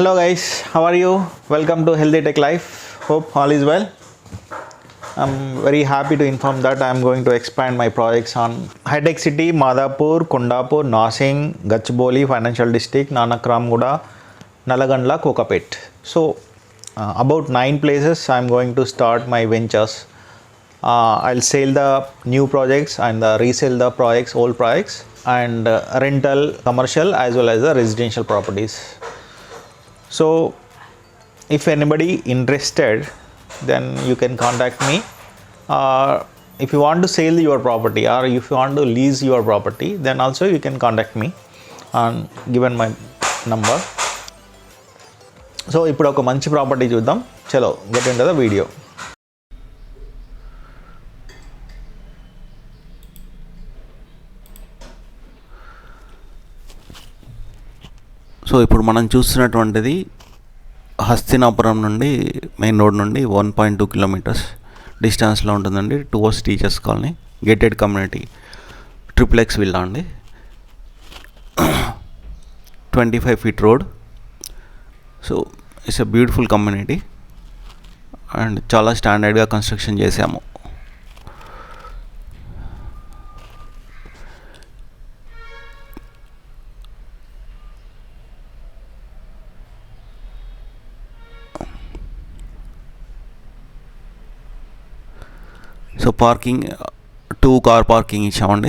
Hello guys, how are you? Welcome to Healthy Tech Life. Hope all is well. I'm very happy to inform that I'm going to expand my projects on High-Tech City, Madhapur, Kondapur, Nasing, Gachboli, Financial District, Nanakramguda, Nalagandla, Kokapet. So uh, about nine places I'm going to start my ventures. Uh, I'll sell the new projects and uh, resell the projects, old projects, and uh, rental, commercial as well as the residential properties. So if anybody interested then you can contact me uh, if you want to sell your property or if you want to lease your property then also you can contact me on given my number so ఇప్పుడు ఒక మంచి property చూద్దాం చలో get in the video so ఇప్పుడు మనం చూస్తున్నటువంటిది హస్తినాపురం నుండి main road నుండి వన్ పాయింట్ టూ కిలోమీటర్స్ డిస్టెన్స్లో ఉంటుందండి. Tours teachers colony gated community triplex villa అండి. Twenty five feet road so it's a beautiful community and చాలా స్టాండర్డ్గా కన్స్ట్రక్షన్ చేసాము పార్కింగ్ టూ కార్ పార్కింగ్ ఇచ్చామండి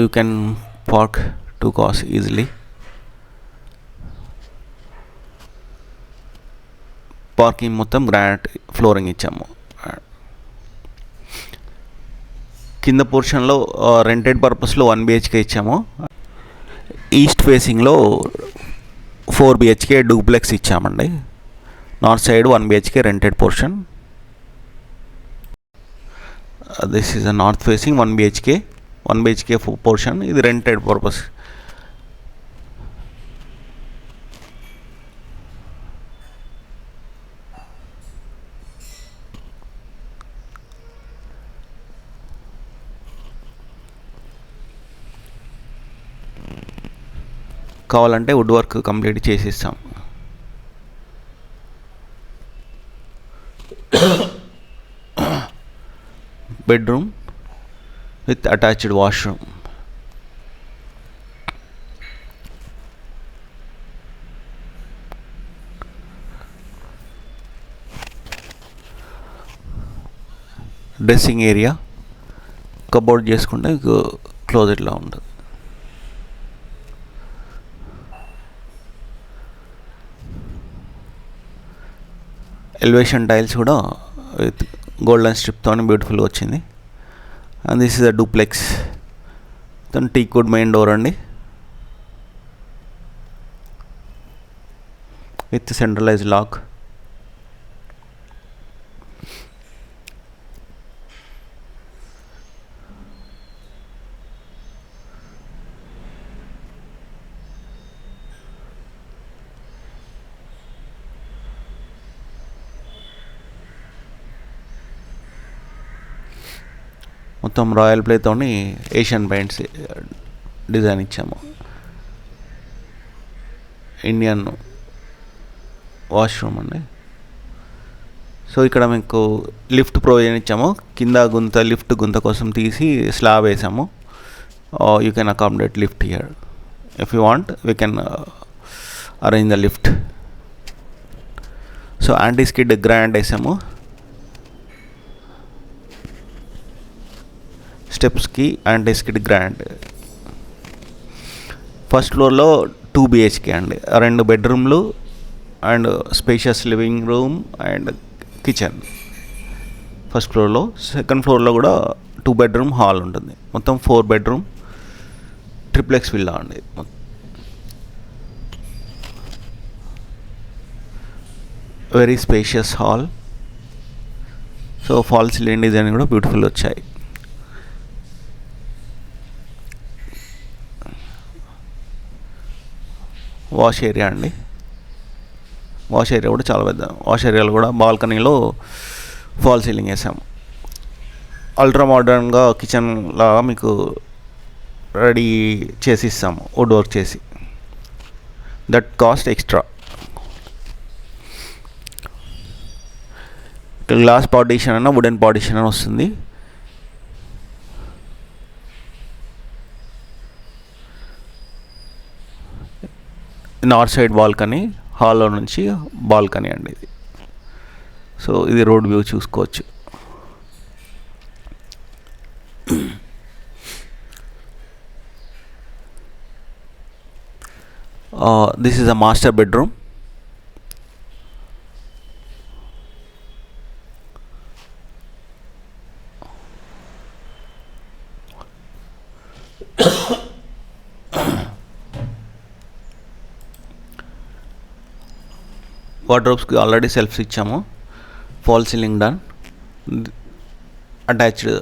you can park two cars easily parking మొత్తం granite flooring ఇచ్చాము. కింద పోర్షన్లో rented పర్పస్లో one BHK ఇచ్చాము. ఈస్ట్ ఫేసింగ్లో ఫోర్ బిహెచ్కే డూప్లెక్స్ ఇచ్చామండి. North side one BHK rented portion this is a north facing one BHK one BHK portion ఇది rented purpose కావాలంటే wood work complete చేసిస్తాం. Bedroom with attached washroom dressing area cupboard చేసుకుంటే క్లోజెట్లో ఉంటుంది. Elevation tiles కూడా with golden స్ట్రిప్తో బ్యూటిఫుల్గా వచ్చింది. And this is the duplex తను టీ కుడ్ మెయిన్ డోర్ అండి. విత్ సెంట్రలైజ్ లాక్ మొత్తం రాయల్ ప్లేతోని ఏషియన్ పెయింట్స్ డిజైన్ ఇచ్చాము. ఇండియన్ వాష్రూమ్ అండి. సో ఇక్కడ మీకు లిఫ్ట్ ప్రొవిజన్ ఇచ్చాము. కింద గుంత లిఫ్ట్ గుంత కోసం తీసి స్లాబ్ వేసాము. You can accommodate lift here if you want we can arrange the lift so anti skid granite వేసాము. స్టెప్స్కి అండ్ డెస్క్కి గ్రాండ్. ఫస్ట్ ఫ్లోర్లో టూ బిహెచ్కే అండి. రెండు బెడ్రూమ్లు and spacious living room and kitchen. First ఫ్లోర్లో. సెకండ్ ఫ్లోర్లో కూడా టూ బెడ్రూమ్ హాల్ ఉంటుంది. మొత్తం ఫోర్ బెడ్రూమ్. ట్రిప్లెక్స్ విల్లా అండి. Very spacious hall. So fall ceiling design కూడా బ్యూటిఫుల్ వచ్చాయి. వాష్ ఏరియా అండి. వాష్ ఏరియా కూడా చాలా పెద్ద వాష్ ఏరియాలో కూడా బాల్కనీలో ఫాల్ సీలింగ్ వేసాము అల్ట్రా మోడర్న్గా కిచెన్ లాగా మీకు రెడీ చేసి ఇస్తాము వుడ్ వర్క్ చేసి. That cost extra. Glass partition అన్న వుడెన్ పార్టీషన్ అని వస్తుంది. నార్త్ సైడ్ బాల్కనీ హాల్లో నుంచి బాల్కనీ అండి ఇది. సో ఇది రోడ్ వ్యూ చూసుకోవచ్చు. This is a master bedroom వార్డ్రోబ్స్కి already shelves ఇచ్చాము. Fall ceiling done attached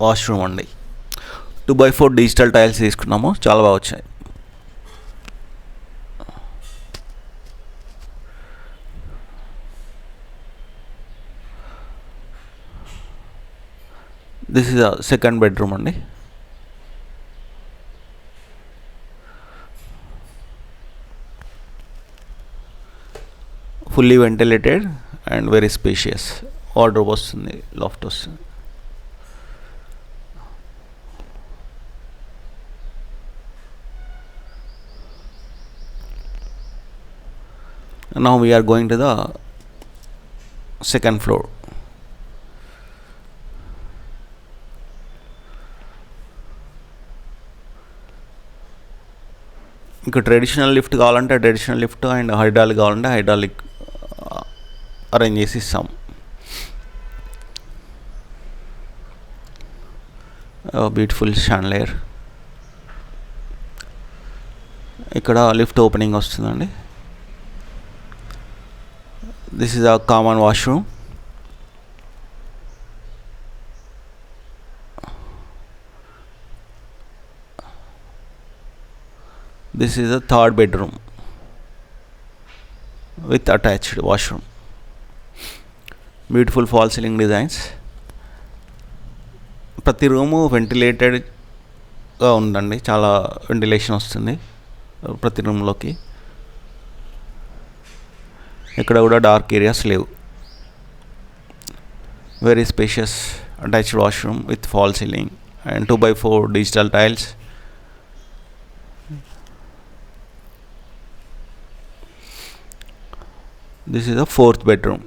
washroom అండి. Two by four digital tiles తీసుకున్నాము. చాలా బాగా వచ్చాయి. దిస్ ఇస్ సెకండ్ బెడ్రూమ్ అండి. Fully ventilated and very spacious order వస్తుంది లాఫ్ట్ వస్తుంది. Now we are going to the second floor. Traditional lift కావాలంటే traditional lift and hydraulic కావాలంటే హైడ్రాలిక్ అరేంజ్ చేసి ఇస్తాం బ్యూటిఫుల్ షాన్లేయర్ ఇక్కడ లిఫ్ట్ ఓపెనింగ్ వస్తుందండి. This is a common washroom this is the third bedroom with attached washroom beautiful fall ceiling designs ప్రతి room వెంటిలేటెడ్గా ఉందండి. చాలా వెంటిలేషన్ వస్తుంది. ప్రతి రూమ్లోకి ఇక్కడ కూడా డార్క్ ఏరియాస్ లేవు. Very spacious attached washroom with fall ceiling and two by four digital tiles this is a fourth bedroom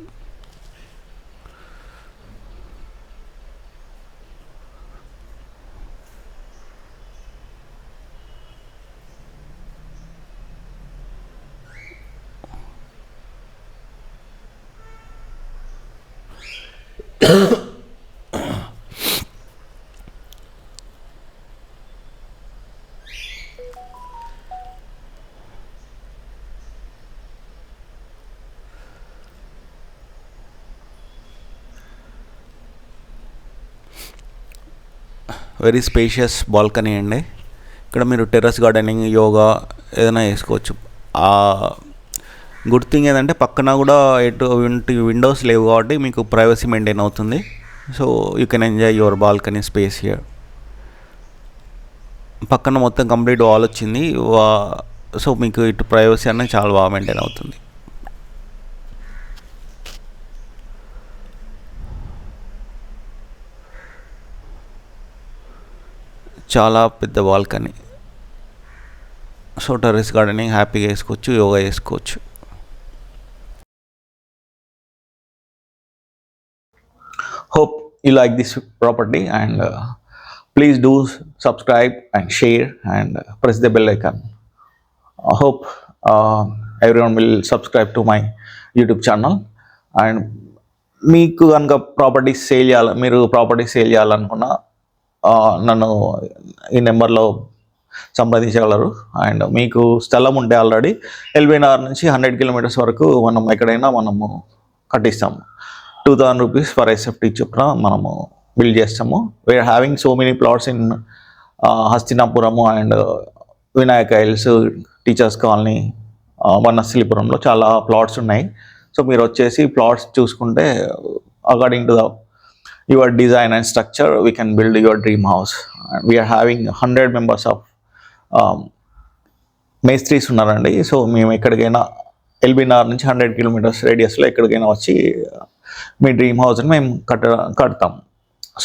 very spacious balcony అండి. ఇక్కడ మీరు టెర్రస్ గార్డెనింగ్ యోగా ఏదైనా చేసుకోవచ్చు. గుడ్ థింగ్ ఏంటంటే పక్కన కూడా ఎటు విండోస్ లేవు కాబట్టి మీకు ప్రైవసీ మెయింటైన్ అవుతుంది. So you can enjoy your balcony space here పక్కన మొత్తం కంప్లీట్ వాల్ వచ్చింది. వా సో మీకు ఇటు ప్రైవసీ అనేది చాలా బాగా మెయింటైన్ అవుతుంది. చాలా పెద్ద బాల్కనీ సో టెర్రస్ గార్డెనింగ్ హ్యాపీగా వేసుకోవచ్చు యోగా చేసుకోవచ్చు. Hope you like this property and uh, please do subscribe and share and uh, press the bell icon i hope uh, everyone will subscribe to my youtube channel and మీకు కనుక properties sale చేయాలి మీరు property sale చేయాలనుకున్న ఆ, నన్ను ఈ నెంబర్లో సంప్రదించగలరు అండ్ మీకు స్థలం ఉంటే ఆల్రెడీ ఎల్బీనగర్ నుంచి హండ్రెడ్ కిలోమీటర్స్ వరకు మనం ఎక్కడైనా మనము కట్టిస్తాము two thousand rupees for SFT చొప్పున మనము బిల్డ్ చేస్తాము. We are having so many plots in Hastinapuram and Vinayaka hills teachers colony వనస్థలిపురంలో చాలా ప్లాట్స్ ఉన్నాయి. సో మీరు వచ్చేసి ప్లాట్స్ చూసుకుంటే according to the your design and structure we can build your dream house we are having hundred members of మేస్త్రీస్ ఉన్నారండి. So మేము ఎక్కడికైనా ఎల్బీనార్ నుంచి hundred kilometres రేడియస్లో ఎక్కడికైనా వచ్చి మీ డ్రీమ్ హౌస్ని మేము కట్ట కడతాం.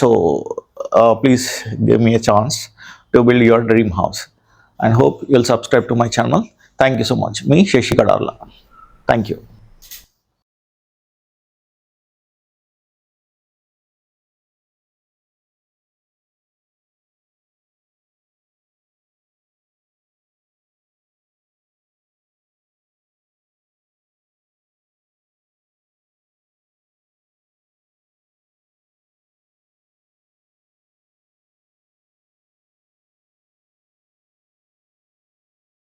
So please give me a chance to build your dream house and hope you'll subscribe to my channel thank you so much me Sasi Kadarla thank you